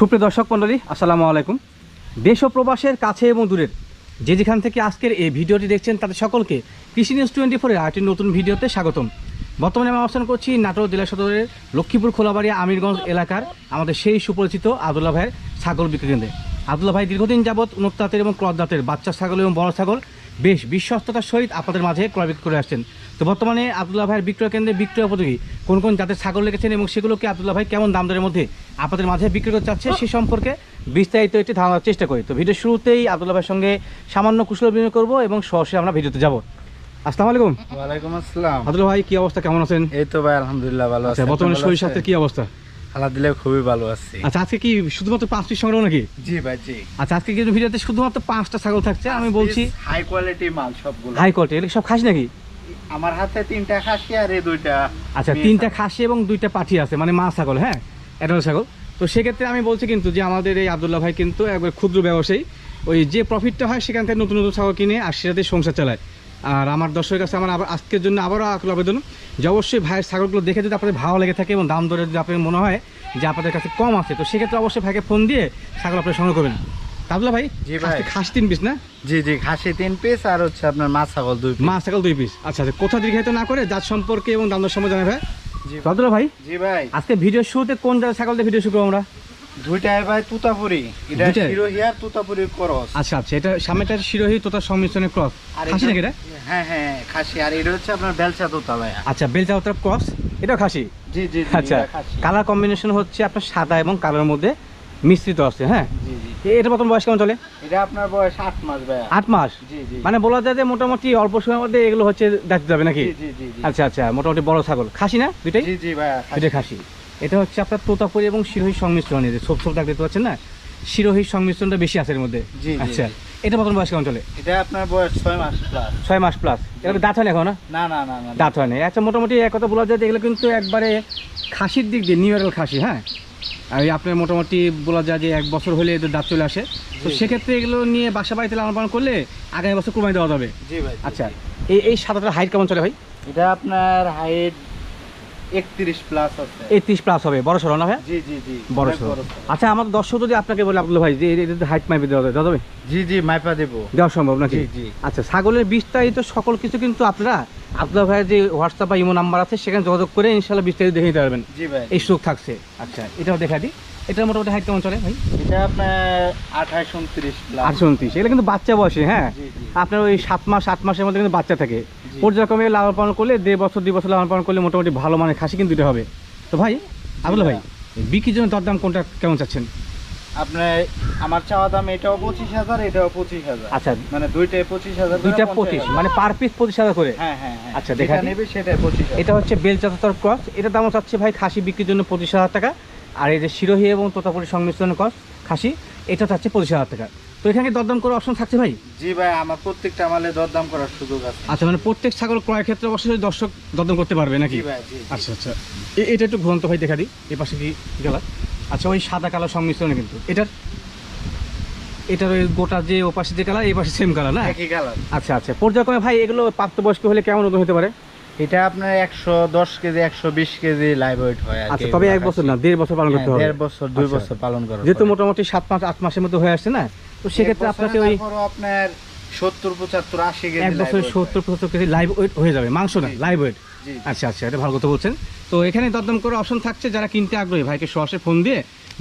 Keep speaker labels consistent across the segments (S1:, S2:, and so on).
S1: সুপ্রিয় দর্শক মণ্ডলী, আসসালামু আলাইকুম। দেশ ও প্রবাসের কাছে এবং দূরের যে যেখান থেকে আজকের এই ভিডিওটি দেখছেন, তাদের সকলকে কৃষি নিউজ টোয়েন্টি ফোরের আরেকটি নতুন ভিডিওতে স্বাগতম। বর্তমানে আমি অবস্থান করছি নাটোর জেলা সদরের লক্ষ্মীপুর খোলাবাড়িয়া আমিরগঞ্জ এলাকার আমাদের সেই সুপরিচিত আবদুল্লাহ ভাইয়ের ছাগল বিক্রি কেন্দ্রে। আবদুল্লাহ ভাই দীর্ঘদিন যাবৎ উন্নত জাতের এবং ক্রস জাতের বাচ্চা ছাগল এবং বড় ছাগল বেশ বিশ্বস্ততার সহিত আপনাদের মাঝে ক্রয় বিক্রি করে আসছেন। তো বর্তমানে আবদুল্লাহ ভাইয়ের বিক্রয় কেন্দ্রে বিক্রয় উপযোগী কোন কোন জাতের ছাগল রেখেছেন এবং সেগুলোকে আবদুল্লাহ ভাই কেমন দাম দরের মধ্যে আপনাদের মাঝে বিক্রি করতে চাচ্ছে সে সম্পর্কে বিস্তারিত একটি ধারণার চেষ্টা করি। তো ভিডিও শুরুতেই আবদুল্লাহ ভাইয়ের সঙ্গে সামান্য কুশল বিনিময় করব এবং সরাসরি আমরা ভিডিওতে যাব। আসসালামু আলাইকুম।
S2: ওয়ালাইকুম আসসালাম।
S1: আবদুল্লাহ ভাই কি অবস্থা? কেমন আছেন?
S2: এই তো ভাই আলহামদুলিল্লাহ ভালো আছি।
S1: আচ্ছা বর্তমানে শরীর? স্বাস্থ্যের কি অবস্থা?
S2: আলহামদুলিল্লাহ খুবই ভালো আছি।
S1: আচ্ছা আজকে কি শুধুমাত্র পাঁচ পিস সংগ্রহ নাকি?
S2: জি ভাই জি।
S1: আচ্ছা আজকে কিন্তু ভিডিওতে শুধুমাত্র পাঁচটা ছাগল থাকছে আমি বলছি
S2: হাই কোয়ালিটি মাল সবগুলো।
S1: হাই কোয়ালিটি এগুলো সব খাসি নাকি?
S2: আমার হাতে তিনটা খাসি আর এই দুইটা
S1: আচ্ছা তিনটা খাসি এবং দুইটা পাঠি আছে মানে মা ছাগল হ্যাঁ? অ্যাডাল্ট ছাগল। তো সেক্ষেত্রে আমি বলছি কিন্তু যে আমাদের এই আবদুল্লাহ ভাই কিন্তু একবার ক্ষুদ্র ব্যবসায়ী ওই যে প্রফিটটা হয় সেখান থেকে নতুন নতুন ছাগল কিনে আর সেটাতে সংসার চালায়। আর আমার দর্শকের কাছে আমার আবার আজকের জন্য আবারও আকুল আবেদন যে অবশ্যই ভাইয়ের ছাগলগুলো দেখে যদি আপনাদের ভালো লেগে থাকে এবং দাম দরে যদি আপনার মনে হয় যে আপনাদের কাছে কম আছে তো সেক্ষেত্রে অবশ্যই ভাইকে ফোন দিয়ে ছাগল আপনি সংগ্রহ করবেন। তা আবদুল্লাহ ভাই
S2: জি ভাই।
S1: খাসি তিন পিস না?
S2: জি জি খাসি তিন পিস আর হচ্ছে আপনার মাছ ছাগল দুই পিস
S1: মা ছাগল দুই পিস আচ্ছা আচ্ছা কোথা দীর্ঘায়িত না করে জাত সম্পর্কে এবং দাম দর সম্পর্কে জানাই ভাই?
S2: জি
S1: ভাই। আজকে ভিডিও শুরুতে কোন জাতের ছাগল দিয়ে ভিডিও শুরু করব আমরা?
S2: দুইটাই ভাই তুতাপুরি। এটা
S1: দুইটাই?
S2: হিরো হিয়ার তুতাপুরি করস
S1: আচ্ছা আচ্ছা এটা শিরোহী ক্রস
S2: আর
S1: খাসি নাকি এটা?
S2: হ্যাঁ হ্যাঁ খাসি। আর এটা হচ্ছে আপনার বেলচা তুতা ভাই
S1: আচ্ছা বেলচা ক্রস খাসি?
S2: জি জি জি,
S1: আচ্ছা কালার কম্বিনেশন হচ্ছে আপনার সাদা এবং কালোর মধ্যে মিশ্রিত আছে হ্যাঁ?
S2: জি জি।
S1: এ- এটার বয়স কেমন চলে?
S2: এটা আপনার বয়স আট মাস ভাই
S1: আট মাস?
S2: জি জি।
S1: মানে বলা যায় যে মোটামুটি অল্প সময়ের মধ্যে এগুলো হচ্ছে দেখতে যাবে নাকি?
S2: জি জি
S1: আচ্ছা আচ্ছা মোটামুটি বড় ছাগল। খাসি না দুইটাই?
S2: জি জি ভাই
S1: দুইটাই খাসি। এটা হচ্ছে আপনার তোতাপুরি এবং শিরোহী সংমিশ্রণ এই যে ছোপ ছোপ দেখতে পাচ্ছেন না? শিরোহী সংমিশ্রণটা বেশি আছে এর মধ্যে।
S2: জি,
S1: আচ্ছা এটা মতন বয়স কেমন চলে
S2: এটা আপনার বয়স ছয় মাস প্লাস
S1: ছয় মাস প্লাস এটা দাঁত হয় না এখন? না
S2: না না না।
S1: দাঁত হয় না। আচ্ছা মোটামুটি এক কথা বলা যায় যে এগুলো কিন্তু একবারে খাসির দিক দিয়ে নিউ ইয়ারের খাসি হ্যাঁ? আর আপনার মোটামুটি বলা যায় যে এক বছর হলে এদের দাঁত চলে আসে। তো সেক্ষেত্রে এগুলো নিয়ে বাসা বাড়িতে লালন পালন করলে আগামী বছর কুরবানি দেওয়া যাবে।
S2: জি ভাই।
S1: আচ্ছা এই এই সাদাটার হাইট কেমন চলে ভাই?
S2: এটা আপনার হাইট একত্রিশ প্লাস
S1: এই ত্রিশ হবে। বড় সড়ো না ভাই?
S2: জি জি জি।
S1: বড়
S2: অনেক
S1: আচ্ছা আমার দর্শক যদি আপনাকে বলে আব্দুল ভাই যে হাইট মাইপে দেওয়া যাবে যাবে?
S2: জি জি মাইপা দেবো।
S1: দেওয়া সম্ভব নাকি?
S2: জি জি।
S1: আচ্ছা ছাগলের বিস্তারিত সকল কিছু কিন্তু আপনারা আব্দুল ভাইয়ের যে হোয়াটসঅ্যাপ বা ইমো নাম্বার আছে সেখানে যোগাযোগ করে ইনশাল্লাহ বিস্তারিত দেখে নিতে পারবেন।
S2: জি ভাই।
S1: এই সুখ থাকছে। আচ্ছা। এটাও দেখা দিই। এটার মোটামুটি হাইট কেমন চলে ভাই?
S2: এটা আপনার আঠাশ উনত্রিশ
S1: আটশো উনত্রিশ। এগুলো কিন্তু বাচ্চা বয়সে হ্যাঁ? আপনার ওই সাত মাস আট মাসের মধ্যে কিন্তু বাচ্চা থাকে। পর্যায়ক্রমে লালন পালন করলে দেড় বছর দুই বছর লালন পালন করলে মোটামুটি ভালো মানে খাসি কিন্তু এটা হবে। তো ভাই আবুল ভাই বিক্রির জন্য দরদাম কোনটা কেমন চাচ্ছেন?
S2: আপনার আমার চাওয়া দাম এটাও পঁচিশ হাজার এটাও পঁচিশ হাজার।
S1: আচ্ছা।
S2: মানে দুইটাই পঁচিশ হাজার
S1: দুইটা পঁচিশ মানে পার পিস পঁচিশ হাজার করে?
S2: হ্যাঁ হ্যাঁ হ্যাঁ।
S1: আচ্ছা, দেখা।
S2: নেবে সেটাই পঁচিশ
S1: এটা হচ্ছে বেলচাতর ক্রস এটার দাম চাচ্ছে ভাই খাসি বিক্রির জন্য পঁচিশ হাজার টাকা। আর এই যে শিরোহী এবং তোতাপুরি সংমিশ্রণ ক্রস খাসি এটা চাচ্ছে পঁচিশ হাজার টাকা। তো এখানে দরদাম করার অপশন থাকছে ভাই?
S2: জি ভাই আমার প্রত্যেকটা মালে দরদাম করার সুযোগ আছে।
S1: আচ্ছা মানে প্রত্যেক ছাগল ক্রয়ের ক্ষেত্রে অবশ্যই দর্শক দরদাম করতে পারবে নাকি। আচ্ছা আচ্ছা। এটা একটু ঘুরন্ত ভাই দেখা দিই এ পাশে কি গেলা? আচ্ছা ওই সাদা কালার সংমিশ্রণে কিন্তু। এটার এটার ওই গোটা যে ও পাশে যে কালার এই পাশে সেম কালার না?
S2: একই কালার।
S1: আচ্ছা আচ্ছা। পর্যায়ক্রমে ভাই এগুলো প্রাপ্তবয়স্ক হলে কেমন ওজন হতে পারে?
S2: এটা আপনার একশো দশ কেজি একশো বিশ কেজি লাইভ ওয়েট হয়
S1: আচ্ছা তবে এক বছর না দেড় বছর পালন
S2: হ্যাঁ,
S1: করতে হবে।
S2: দেড় বছর দুই
S1: আচ্ছা।
S2: বছর পালন করা
S1: যেহেতু মোটামুটি সাত মাস আট মাসের মধ্যে হয়ে আসছে না তো সেক্ষেত্রে আপনাকে ওই
S2: আপনার সত্তর পঁচাত্তর আশি কেজি
S1: এক বছর সত্তর পঁচাত্তর কেজি লাইভ ওয়েট হয়ে যাবে মাংস না। লাইভ ওয়েট আচ্ছা আচ্ছা এটা ভালো কথা বলছেন। তো এখানে দরদাম করে অপশন থাকছে যারা কিনতে আগ্রহী ভাইকে সরাসরি ফোন দিয়ে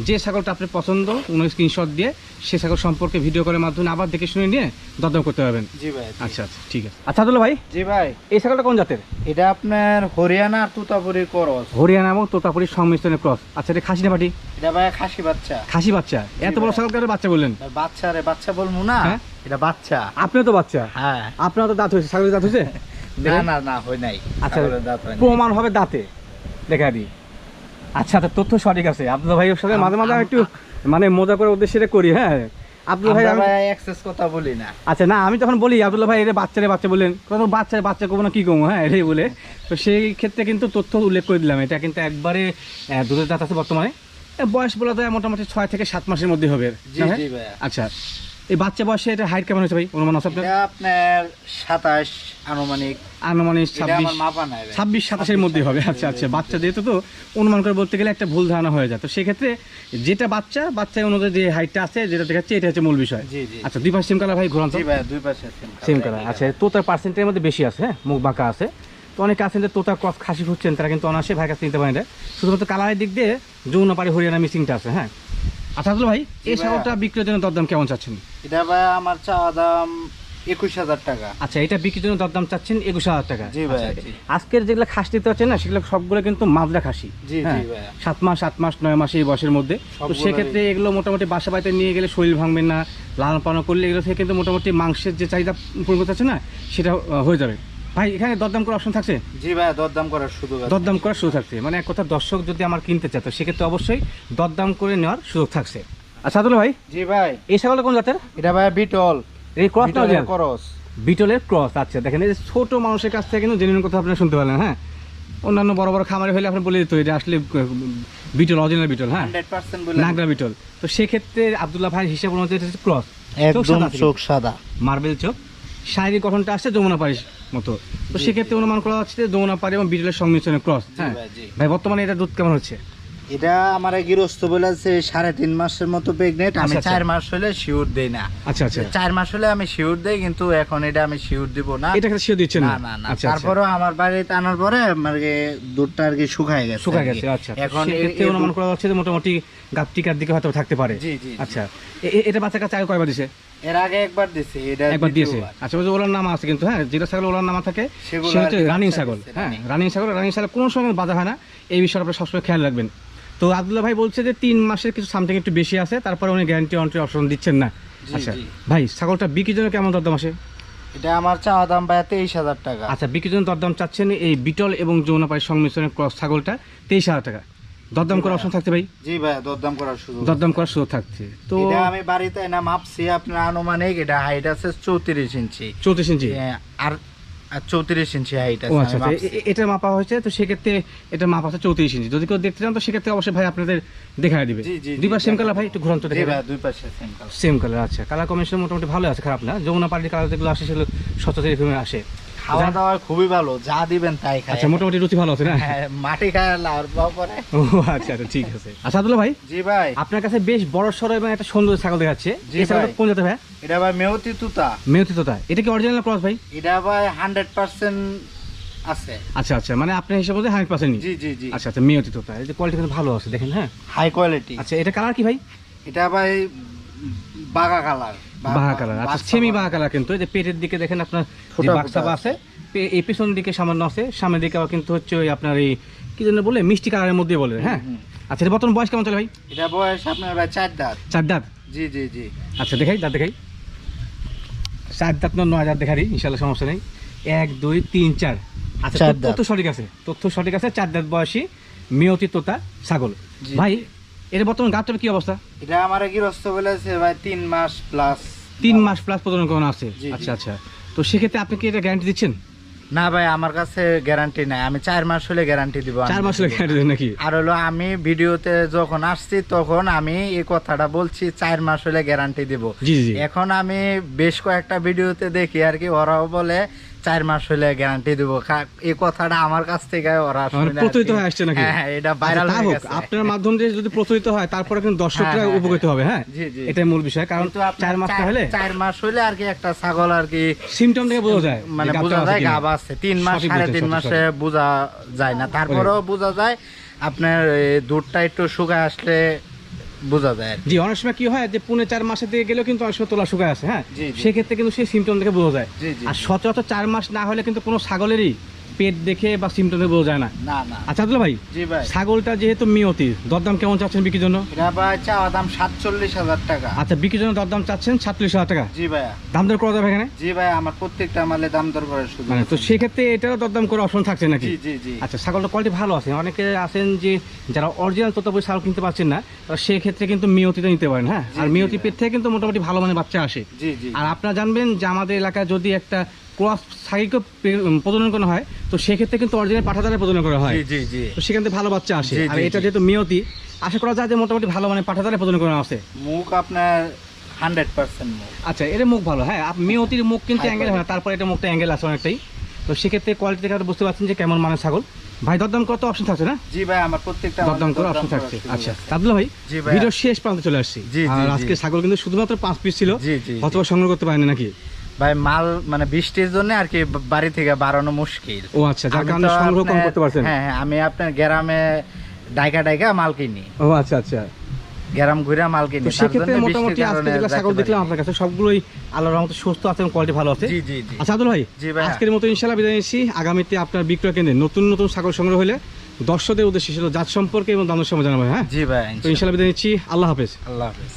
S1: যে ছাগলটা আপনার পছন্দ উনি স্ক্রিনশট দিয়ে সে ছাগল সম্পর্কে ভিডিও কলের মাধ্যমে আবার দেখে শুনে নিয়ে দরদাম করতে পারবেন।
S2: জি ভাই
S1: আচ্ছা আচ্ছা ঠিক আছে। আচ্ছা আব্দুল্লাহ ভাই
S2: জি ভাই।
S1: এই ছাগলটা কোন জাতের?
S2: এটা আপনার হরিয়ানা আর তুতাপুরির করস।
S1: হরিয়ানা এবং তোতাপুরির সংমিশ্রণের ক্রস। আচ্ছা এটা খাসি না পাটি
S2: এটা ভাই খাসি বাচ্চা।
S1: খাসি বাচ্চা। এত বড়। ছাগল কেন বাচ্চা বললেন?
S2: বাচ্চা রে বাচ্চা বলব না।
S1: হ্যাঁ?
S2: এটা বাচ্চা।
S1: আপনিও তো বাচ্চা।
S2: হ্যাঁ।
S1: আপনার তো দাঁত হয়েছে। ছাগলের দাঁত হয়েছে?
S2: না না না হয় নাই।
S1: আচ্ছা। প্রমাণ হবে দাঁতে। দেখা দিই আচ্ছা তো তথ্য সঠিক আছে। আব্দুল ভাইয়ের সাথে মাঝে মাঝে একটু মানে মজা করে উদ্দেশ্যে করি হ্যাঁ? আব্দুল ভাই আমি
S2: এক্সেস কথা বলি না।
S1: আচ্ছা না আমি তখন বলি ভাই এটা বাচ্চারে বাচ্চা বললেন কত বাচ্চা বাচ্চা করব না কি করব? হ্যাঁ এটাই বলে। তো সেই ক্ষেত্রে কিন্তু তথ্য উল্লেখ করে দিলাম। এটা কিন্তু একবারে দুধের দাঁত আছে বর্তমানে। বয়স বলা যায় মোটামুটি ছয় থেকে সাত মাসের মধ্যে হবে। হ্যাঁ? আচ্ছা। এই বাচ্চা বয়সে এটা হাইট কেমন হয়েছে ভাই? অনুমান আছে আপনার?
S2: আপনার সাতাশ আনুমানিক।
S1: আনুমানিক ছাব্বিশ। ছাব্বিশ সাতাশের মধ্যে হবে। আচ্ছা আচ্ছা বাচ্চা যেহেতু তো অনুমান করে বলতে গেলে একটা ভুল ধারণা হয়ে যায়। তো সেক্ষেত্রে যেটা বাচ্চা বাচ্চা অনুযায়ী যে হাইটটা আছে যেটা দেখাচ্ছে এটা হচ্ছে মূল বিষয়। আচ্ছা দুই পাশে সিম কালার ভাই ঘুরান
S2: দুই পাশে
S1: সেম। কালার আচ্ছা তোতার পার্সেন্টের মধ্যে বেশি আছে হ্যাঁ? মুখ বাঁকা আছে। তো অনেকে আছেন যে তোতা ক্রস খাসি খুঁজছেন তারা কিন্তু অনায়াসে ভাই কাছে নিতে পারেন এটা। শুধুমাত্র কালারের দিক দিয়ে যৌনপাড়ি হরিয়ানা মিসিংটা আছে হ্যাঁ? আচ্ছা ভাই এই। ছাগলটা বিক্রির জন্য দরদাম কেমন চাচ্ছেন?
S2: এটা ভাই আমার চাওয়া দাম একুশ হাজার টাকা।
S1: আচ্ছা এটা বিক্রির জন্য দরদাম চাচ্ছেন একুশ হাজার টাকা?
S2: জি ভাইয়া,
S1: আচ্ছা, আজকের যেগুলো খাস দিতে পারছেন না সেগুলো সবগুলো কিন্তু মাজরা খাসি।
S2: জি,
S1: হ্যাঁ। সাত মাস সাত মাস নয় মাস এই বয়সের মধ্যে। তো সেক্ষেত্রে এগুলো মোটামুটি বাসা বাড়িতে নিয়ে গেলে শরীর ভাঙবে না লালন পালন করলে এগুলো থেকে কিন্তু মোটামুটি মাংসের যে চাহিদা পূরণ করতে আছে না সেটা হয়ে যাবে। ভাই এখানে দরদাম করার অপশন থাকছে?
S2: জি ভাই দরদাম করার সুযোগ
S1: দরদাম করার সুযোগ থাকছে। মানে এক কথা দর্শক যদি আমার কিনতে চায় তো সেক্ষেত্রে অবশ্যই দরদাম করে নেওয়ার সুযোগ থাকছে। আচ্ছা ভাই?
S2: জি ভাই।
S1: এই ছাগলটা কোন জাতের?
S2: এটা ভাই বিটল।
S1: এই ক্রসটা
S2: করস।
S1: বিটলের ক্রস আচ্ছা। দেখেন এই ছোট মানুষের কাছ থেকে কিন্তু জেনুইন কথা আপনারা শুনতে পারলেন হ্যাঁ? অন্যান্য বড় বড় খামারে হলে আপনি বলে দিত এটা আসলে বিটল অরিজিনাল বিটল হ্যাঁ? নাগরা বিটল। তো সেক্ষেত্রে আবদুল্লাহ ভাই হিসাব অনুযায়ী এটা ক্রস।
S2: একদম চোখ সাদা
S1: মার্বেল চোখ। শারীরিক গঠনটা আসছে যমুনা পাড়ির মতো। তো সেক্ষেত্রে অনুমান করা হচ্ছে যে যমুনা পাড়ি এবং বিটলের সংমিশ্রণে ক্রস হ্যাঁ?
S2: ভাই,
S1: ভাই বর্তমানে এটা দুধ কেমন হচ্ছে?
S2: এটা আমার গৃহস্থ বলেছে সাড়ে তিন মাসের মতো প্রেগনেন্ট আমি
S1: আচ্ছা, আচ্ছা।
S2: চার মাস হলে শিওর দেই না।
S1: আচ্ছা আচ্ছা।
S2: চার মাস হলে আমি শিওর দেই কিন্তু এখন এটা আমি শিওর দিব না।
S1: এটা দিচ্ছেন
S2: না? না না
S1: আচ্ছা
S2: আমার বাড়িতে আনার পরে আমার দুধটা আর কি শুকায় গেছে
S1: শুকা
S2: আর কি।
S1: গেছে আচ্ছা
S2: এখন এই
S1: অনুমান করা হচ্ছে যে মোটামুটি গাপটিকার দিকে হয়তো থাকতে পারে।
S2: জি, জি।
S1: আচ্ছা। এটা বাচ্চা কাছে আগে কয়বার দিছে?
S2: এর আগে একবার দিছে এটা
S1: একবার দিয়েছে। আচ্ছা ওই যে ওলার নাম আছে কিন্তু হ্যাঁ যেটা ছাগল ওলার নাম থাকে
S2: সেগুলো
S1: হচ্ছে রানিং ছাগল হ্যাঁ রানিং ছাগল রানিং ছাগল কোনো সময় বাধা হয় না। এই বিষয়ে আপনারা সবসময় খেয়াল রাখবেন। তো আব্দুল্লাহ ভাই বলছে যে তিন মাসের কিছু সামথিং একটু বেশি আছে তারপরে উনি গ্যারান্টি ওয়ারেন্টি অপশন দিচ্ছেন না। আচ্ছা ভাই ছাগলটা বিক্রির জন্য কেমন দরদাম আসে?
S2: এটা আমার চাওয়া দাম ভাই তেইশ হাজার টাকা।
S1: আচ্ছা বিক্রির জন্য দরদাম চাচ্ছেন এই বিটল এবং যৌনাপাই সংমিশ্রণের ক্রস ছাগলটা তেইশ হাজার টাকা। দরদাম করার অপশন থাকতে ভাই?
S2: জি ভাই দরদাম করার সুযোগ।
S1: দরদাম করার সুযোগ থাকছে। তো
S2: এটা আমি বাড়িতে না মাপছি আপনার আনুমানিক এটা হাইট আছে চৌত্রিশ ইঞ্চি।
S1: চৌত্রিশ ইঞ্চি?
S2: হ্যাঁ, আর চৌত্রিশ ইঞ্চি হাইট
S1: ও
S2: আছে
S1: আচ্ছা আচ্ছা এটা মাপা হয়েছে তো সেক্ষেত্রে এটা মাপা আছে চৌত্রিশ ইঞ্চি। যদি কেউ দেখতে চান তো সেক্ষেত্রে অবশ্যই ভাই আপনাদের দেখা দিবে।
S2: দুই জি,
S1: সেম কালার ভাই একটু ঘুরন্ত দেখে
S2: দুই পাশে।
S1: সেম কালার আচ্ছা। কালার কম্বিনেশন মোটামুটি ভালো আছে খারাপ না। যমুনা পার্টির কালার যেগুলো আসে সেগুলো এরকমই আসে।
S2: খাওয়া দাওয়া খুবই ভালো যা দিবেন তাই খায়
S1: আচ্ছা মোটামুটি রুচি ভালো আছে না?
S2: হ্যাঁ, মাটি খায় লাউর পাওয়া পরে।
S1: ও আচ্ছা আচ্ছা ঠিক আছে। আচ্ছা আব্দুল্লাহ ভাই
S2: জি ভাই।
S1: আপনার কাছে বেশ বড় সড়ো এবং একটা সুন্দর ছাগল দেখাচ্ছে। এই ছাগলটা কোন জাতের ভাই?
S2: এটা ভাই মেয়তি তুতা।
S1: মেয়তি তোতা। এটা কি অরিজিনাল ক্রস ভাই?
S2: এটা ভাই হান্ড্রেড পার্সেন্ট আছে।
S1: আচ্ছা আচ্ছা মানে আপনার হিসাব মধ্যে হান্ড্রেড পার্সেন্ট
S2: জি জি জি।
S1: আচ্ছা আচ্ছা মেয়তি কোয়ালিটি কিন্তু ভালো আছে দেখেন হ্যাঁ?
S2: হাই কোয়ালিটি
S1: আচ্ছা এটা কালার কি ভাই?
S2: এটা ভাই বাগা কালার
S1: বাহা কালার আচ্ছা সেমি বাহা কালার কিন্তু এই যে পেটের দিকে দেখেন আপনার যে আছে এই পেছন দিকে সামান্য আছে সামনের দিকে কিন্তু হচ্ছে ওই আপনার এই কি জন্য বলে মিষ্টি কালারের মধ্যে বলে হ্যাঁ? আচ্ছা এটা বর্তমান বয়স কেমন চলে ভাই?
S2: এটা বয়স আপনার ভাই চার দাঁত।
S1: চার দাঁত?
S2: জি জি জি।
S1: আচ্ছা দেখাই দাঁত দেখাই। চার দাঁত না নয় দাঁত দেখারি ইনশাল্লাহ সমস্যা নেই। এক দুই তিন চার। আচ্ছা তথ্য- সঠিক আছে তথ্য সঠিক আছে চার দাঁত বয়সী মেয়তি তোতা ছাগল। ভাই এর বর্তমান গাছটার কি অবস্থা?
S2: এটা আমার গৃহস্থ বলেছে ভাই তিন মাস প্লাস
S1: তিন মাস প্লাস প্রজনন করানো আছে। আচ্ছা আচ্ছা। তো সেক্ষেত্রে আপনি কি এটা গ্যারান্টি দিচ্ছেন?
S2: না ভাই আমার কাছে গ্যারান্টি নাই। আমি চার মাস হলে গ্যারান্টি দিব
S1: চার মাস হলে গ্যারান্টি দেন নাকি?
S2: আর হলো আমি ভিডিওতে যখন আসছি তখন আমি এই কথাটা বলছি চার মাস হলে গ্যারান্টি দিব।
S1: জি জি।
S2: এখন আমি বেশ কয়েকটা ভিডিওতে দেখি আর কি ওরাও বলে চার মাস হলে গ্যারান্টি দিব। এই কথাটা আমার কাছ থেকে ওরা
S1: মানে প্রচলিত হয়ে আসছে নাকি?
S2: হ্যাঁ, হ্যাঁ, এটা ভাইরাল
S1: আচ্ছা,
S2: হয়ে
S1: হোক,
S2: গেছে।
S1: আপনার মাধ্যম দিয়ে যদি প্রচলিত হয় তারপরে কিন্তু দর্শকরা
S2: হ্যাঁ, হ্যাঁ,
S1: উপকৃত হবে হ্যাঁ। এটাই মূল বিষয় কারণ চার মাস হলে
S2: চার মাস হলে আর কি একটা ছাগল আর কি
S1: সিমটম থেকে বোঝা যায়
S2: মানে বোঝা যায়। গাব আছে। তিন মাস সাড়ে তিন মাসে বোঝা যায় না। তারপরেও বোঝা যায় আপনার দুধটা একটু শুকায় আসলে বোঝা যায়
S1: জি অনেক সময় কি হয় যে পুনে চার মাসের দিকে গেলেও কিন্তু অনেক সময় তোলা শুকায় আছে হ্যাঁ। সেক্ষেত্রে কিন্তু সেই সিমটম থেকে বোঝা যায় আর। সচরাচর চার মাস না হলে কিন্তু কোনো ছাগলেরই পেট দেখে বা সিমটম বোঝা যায় না।
S2: না না।
S1: আচ্ছা ভাই
S2: জি ভাই।
S1: ছাগলটা যেহেতু মিয়তি দরদাম কেমন চাচ্ছেন বিক্রির জন্য?
S2: এটা ভাই চাওয়া দাম সাতচল্লিশ হাজার টাকা।
S1: আচ্ছা বিক্রির জন্য দরদাম চাচ্ছেন সাতচল্লিশ হাজার টাকা?
S2: জি ভাইয়া।
S1: দাম দর করা যাবে এখানে?
S2: জি ভাই আমার প্রত্যেকটা মালে দাম দর
S1: মানে তো সেক্ষেত্রে এটারও দরদাম করে অপশন থাকছে নাকি?
S2: জি জি জি।
S1: আচ্ছা ছাগলটা কোয়ালিটি ভালো আছে। অনেকে আছেন যে যারা অরিজিনাল তোতাপুরি ছাগল কিনতে পারছেন না তারা সেক্ষেত্রে কিন্তু মিয়তিতে নিতে পারেন হ্যাঁ? আর মিয়তি পেট থেকে কিন্তু মোটামুটি ভালো মানে বাচ্চা আসে।
S2: জি জি।
S1: আর আপনারা জানবেন যে আমাদের এলাকায় যদি একটা ক্রস উম, প্রজনন করা হয় তো সেক্ষেত্রে কিন্তু অরিজিনাল পাঠাদারে প্রজনন করা হয়।
S2: জি জি জি।
S1: তো সেখান থেকে ভালো বাচ্চা আসে। আর এটা যেহেতু মিয়তি আশা করা যায় যে মোটামুটি ভালো মানে পাঠাদারে প্রজনন করা আছে।
S2: মুখ আপনার হান্ড্রেড পার্সেন্ট
S1: আচ্ছা এটা মুখ ভালো হ্যাঁ আপ- মেয়তির মুখ কিন্তু অ্যাঙ্গেল হয় তারপরে এটা মুখটা অ্যাঙ্গেল আছে অনেকটাই। তো সেক্ষেত্রে কোয়ালিটি দেখে বুঝতে পারছেন যে কেমন মানের ছাগল। ভাই দরদাম কত অপশন থাকছে না?
S2: জি ভাই আমার প্রত্যেকটা
S1: দরদাম করে অপশন থাকছে। আচ্ছা আব্দুল্লাহ ভাই ভিডিও শেষ প্রান্তে চলে আসছি। আর আজকে ছাগল কিন্তু শুধুমাত্র পাঁচ পিস ছিল অথবা সংগ্রহ করতে পারেনি নাকি?
S2: ভাই মাল মানে বৃষ্টির জন্য আর কি বাড়ি থেকে বাড়ানো মুশকিল।
S1: ও আচ্ছা যার কারণে সংগ্রহ কম করতে পারছেন?
S2: হ্যাঁ হ্যাঁ আমি আপনার গ্রামে ডাইকা ডাইকা মাল কিনি।
S1: ও আচ্ছা আচ্ছা।
S2: গ্রাম ঘুরে মাল কিনি
S1: সেক্ষেত্রে
S2: জন্য
S1: মোটামুটি আজকে যেগুলো ছাগল দেখলাম আপনার কাছে সবগুলোই আল্লাহর রহমতে সুস্থ আছে এবং কোয়ালিটি ভালো আছে।
S2: জি জি জি।
S1: আচ্ছা আব্দুল ভাই
S2: জি ভাই
S1: আজকের মতো ইনশাল্লাহ বিদায় নিচ্ছি। আগামীতে আপনার বিক্রয় কেন্দ্রে নতুন নতুন ছাগল সংগ্রহ হলে দর্শকদের উদ্দেশ্যে ছিল জাত সম্পর্কে এবং দামের সময় জানাব হ্যাঁ?
S2: জি ভাই
S1: তো ইনশাল্লাহ বিদায় নিচ্ছি। আল্লাহ হাফেজ।
S2: আল্লাহ হাফেজ।